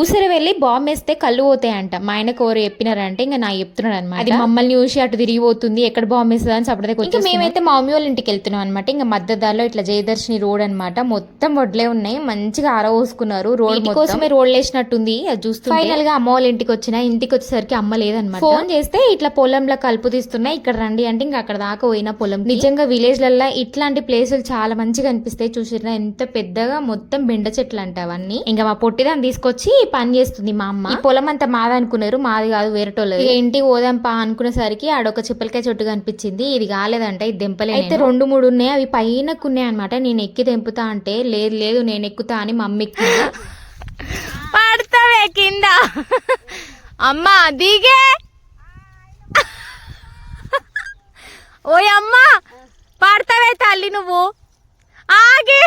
ఉసిరి వెళ్ళి బాంబు వేస్తే కళ్ళు పోతాయంట. మా ఆయనకు ఎవరు చెప్పినారంటే ఇంకా నా చెప్తున్నాడు అనమాట అది మమ్మల్ని చూసి అటు తిరిగి పోతుంది ఎక్కడ బాంబు వేస్తుంది అని చెప్పడానికి ఇంకా మేమైతే మా మమ్మీ వాళ్ళ ఇంటికి వెళ్తున్నాం అనమాట ఇంకా మధ్య దారిలో ఇట్లా జయదర్శిని రోడ్ అన్నమాట. మొత్తం వడ్లే ఉన్నాయి. మంచిగా ఆరవోసుకున్నారు రోడ్ కోసమే రోడ్ వేసినట్టుంది అది చూస్తూ ఫైనల్గా అమ్మ వాళ్ళ ఇంటికి వచ్చిన ఇంటికి వచ్చేసరికి అమ్మ లేదనమాట ఫోన్ చేస్తే ఇట్లా పొలంలో కలుపు తీస్తున్నాయి ఇక్కడ రండి అంటే ఇంకా అక్కడ దాకా పోయిన పొలం నిజంగా విలేజ్లలో ఇట్లాంటి ప్లేసులు చాలా మంచిగా అనిపిస్తాయి. చూసిరా ఎంత పెద్దగా మొత్తం బెండ చెట్లు అంట అవన్నీ. ఇంకా మా పొట్టిదాన్ని తీసుకొచ్చి పని చేస్తుంది మా అమ్మ. పొలం అంతా మాది అనుకున్నారు మాది కాదు వేరేటోళ్ళు ఇక ఇంటికి పోదాం పా అనుకునేసరికి ఆడొక చిప్పలకాయ చెట్టు కనిపించింది ఇది కాలేదంట ఇది దెంపలే అయితే రెండు మూడు ఉన్నాయి అవి పైన ఉన్నాయి అనమాట నేను ఎక్కి తెంపుతా అంటే లేదు లేదు నేను ఎక్కుతా అని మమ్మీ. పడతావే కింద. అమ్మా దిగే. ఓయ్ అమ్మా పడతావే తల్లి నువ్వు. ఆగే.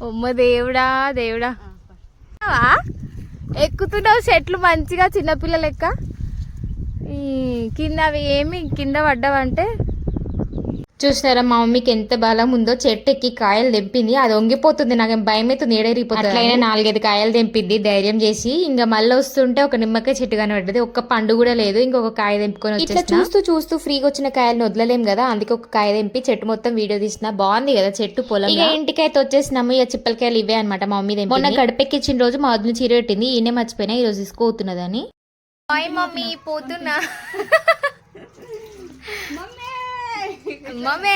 ఉమ్మ దేవుడా దేవుడా? ఎక్కుతున్నావు చెట్లు మంచిగా చిన్నపిల్ల లెక్క ఈ కింద అవి ఏమి కింద పడ్డావంటే చూసినారా మా మమ్మీకి ఎంత బలం ఉందో చెట్టు ఎక్కి కాయలు తెంపింది. అది వంగిపోతుంది నాకు భయం అవుతుంది ఏడేరిపోతుంది అట్లయినా నాలుగైదు కాయలు తెంపింది ధైర్యం చేసి ఇంకా మళ్ళీ వస్తుంటే ఒక నిమ్మకాయ చెట్టు కనబడ్డది. ఒక్క పండు కూడా లేదు ఇంకొక కాయ తెంపుకొని ఇట్లా చూస్తూ చూస్తూ ఫ్రీగా వచ్చిన కాయలను వదలలేం కదా అందుకే ఒక కాయ తెంపి చెట్టు మొత్తం వీడియో తీసిన. బాగుంది కదా చెట్టు పొలం ఇక ఇంటికైతే వచ్చేసినాము ఇక చిప్పలకాయలు ఇవే అనమాట మా మమ్మీ మొన్న గడపెక్కిచ్చిన రోజు మా వదిన చీర పెట్టింది ఈయనే మర్చిపోయినా ఈ రోజు తీసుకోతున్నదని మమ్మీ పోతున్నా. మమ్మీ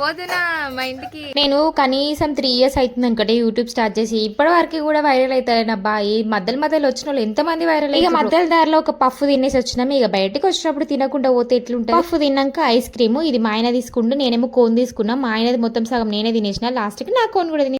పోతున్నా మా ఇంటికి. నేను కనీసం త్రీ ఇయర్స్ అవుతుంది అనుకుంటే యూట్యూబ్ స్టార్ట్ చేసి. ఇప్పటి వరకు కూడా వైరల్ అవుతారని అబ్బా ఈ మధ్యలో మధ్యలో వచ్చిన వాళ్ళు ఎంత మంది వైరల్ ఇక మధ్యలో దారిలో ఒక పఫ్ తినేసి వచ్చినాము ఇక బయటకు వచ్చినప్పుడు తినకుండా పోతే ఎట్లుంటుంది? పఫ్ తిన్నాక ఐస్ క్రీమ్ ఇది మా ఆయన తీసుకుంటూ నేనేమో కోన్ తీసుకున్నా. మా ఆయనది మొత్తం సగం నేనే తినేసిన. లాస్ట్కి నా కోన్ కూడా తినే